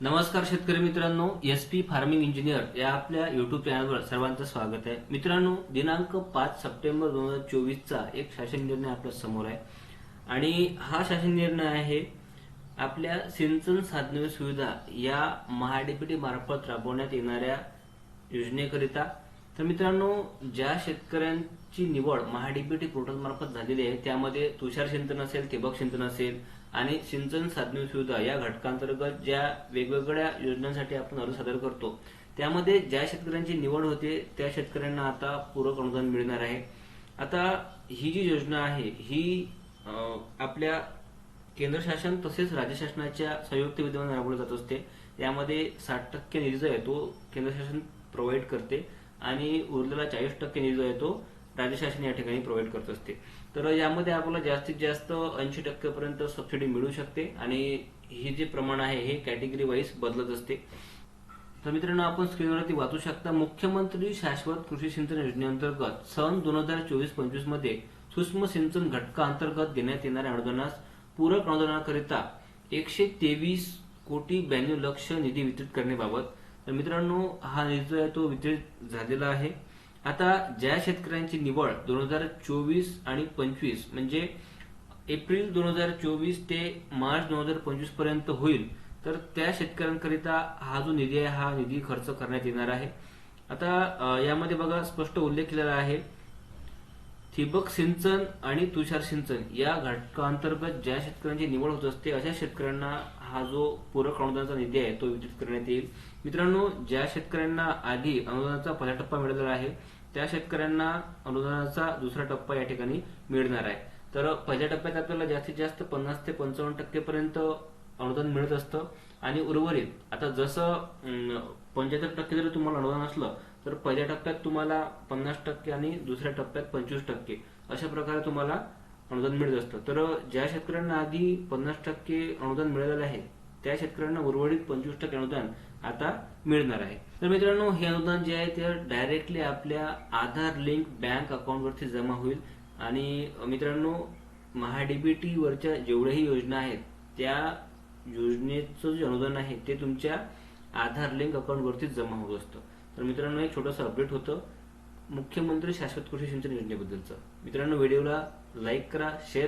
नमस्कार शेतकरी मित्रांनो एस पी फार्मिंग इंजिनियर या आपल्या युट्यूब चॅनलवर सर्वांचं स्वागत आहे. मित्रांनो दिनांक पाच सप्टेंबर दोन हजार चोवीसचा एक शासन निर्णय आपल्यासमोर आहे. आणि हा शासन निर्णय आहे आपल्या सिंचन साधने सुविधा या महाडीपीटी मार्फत राबवण्यात येणाऱ्या योजनेकरिता तर मित्रांनो ज्या शेतकऱ्यांची निवड महाडीबीटी पोर्टल मार्फत झालेली आहे त्यामध्ये तुषार सिंचन असेल ठिबक सिंचन असेल आणि सिंचन साधने सुविधा या घटकांतर्गत ज्या वेगवेगळ्या योजनांसाठी आपण अर्ज सादर करतो त्यामध्ये ज्या शेतकऱ्यांची निवड होते त्या शेतकऱ्यांना आता पूरक अनुदान मिळणार आहे. आता ही जी योजना आहे ही आपल्या केंद्र शासन तसेच राज्य शासनाच्या संयुक्त विद्यमान राबवली जात असते. यामध्ये साठ टक्के निधी जो आहे तो केंद्र शासन प्रोव्हाइड करते. आणि उरलेला चाळीस टक्के निधी जो आहे तो राज्य शासन या ठिकाणी प्रोव्हाइड करत असते. तर यामध्ये आपल्याला जास्तीत जास्त ऐंशी टक्केपर्यंत सबसिडी मिळू शकते आणि हे जे प्रमाण आहे हे कॅटेगरी वाईज बदलत असते. तर मित्रांनो आपण स्क्रीनवरती वाचू शकता मुख्यमंत्री शाश्वत कृषी सिंचन योजनेअंतर्गत सन दोन हजार चोवीस पंचवीसमध्ये सूक्ष्म सिंचन घटकाअंतर्गत देण्यात येणाऱ्या अनुदानास पूरक अनुदानाकरिता एकशे तेवीस कोटी ब्याण्णव लक्ष निधी वितरित करण्याबाबत तर मित्रांनो हा निधी जो आहे तो वितरित झालेला आहे. आता ज्या शेतकऱ्यांची निवड दोन हजार चोवीस आणि पंचवीस म्हणजे एप्रिल दोन हजार चोवीस ते मार्च दोन हजार पंचवीसपर्यंत होईल तर त्या शेतकऱ्यांकरिता हा जो निधी आहे हा निधी खर्च करण्यात येणार आहे. आता यामध्ये बघा स्पष्ट उल्लेख केलेला आहे ठिबक सिंचन आणि तुषार सिंचन या घटकांतर्गत ज्या शेतकऱ्यांची निवड होत असते अशा शेतकऱ्यांना हा जो पूरक अनुदानाचा निधी आहे तो वितरित करण्यात येईल. मित्रांनो ज्या शेतकऱ्यांना आधी अनुदानाचा पहिला टप्पा मिळालेला आहे त्या शेतकऱ्यांना अनुदानाचा दुसरा टप्पा या ठिकाणी मिळणार आहे. तर पहिल्या टप्प्यात आपल्याला जास्तीत जास्त पन्नास ते पंचावन्न टक्केपर्यंत अनुदान मिळत असतं आणि उर्वरित आता जसं पंच्याहत्तर टक्के जरी तुम्हाला अनुदान असलं तर पहिल्या टप्प्यात तुम्हाला पन्नास टक्के आणि दुसऱ्या टप्प्यात पंचवीस टक्के. अशा प्रकारे तुम्हाला अनुदान मिळत असतं. तर ज्या शेतकऱ्यांना आधी पन्नास टक्के अनुदान मिळालेलं आहे त्या शेतकऱ्यांना उर्वरित पंचवीस टक्के अनुदान आता मिळणार आहे. तर मित्रांनो हे अनुदान जे आहे ते डायरेक्टली आपल्या आधार लिंक बँक अकाउंटवरती जमा होईल. आणि मित्रांनो महाडीबीटी वरच्या जेवढ्याही योजना आहेत त्या योजनेचं जे अनुदान आहे ते तुमच्या आधार लिंक अकाउंटवरती जमा होत असतं. तर मित्रांनो एक छोटंसं अपडेट होतं. मुख्यमंत्री शाश्वत कृषी सिंचन योजनेबद्दलचं. मित्रांनो व्हिडिओला लाईक करा शेअर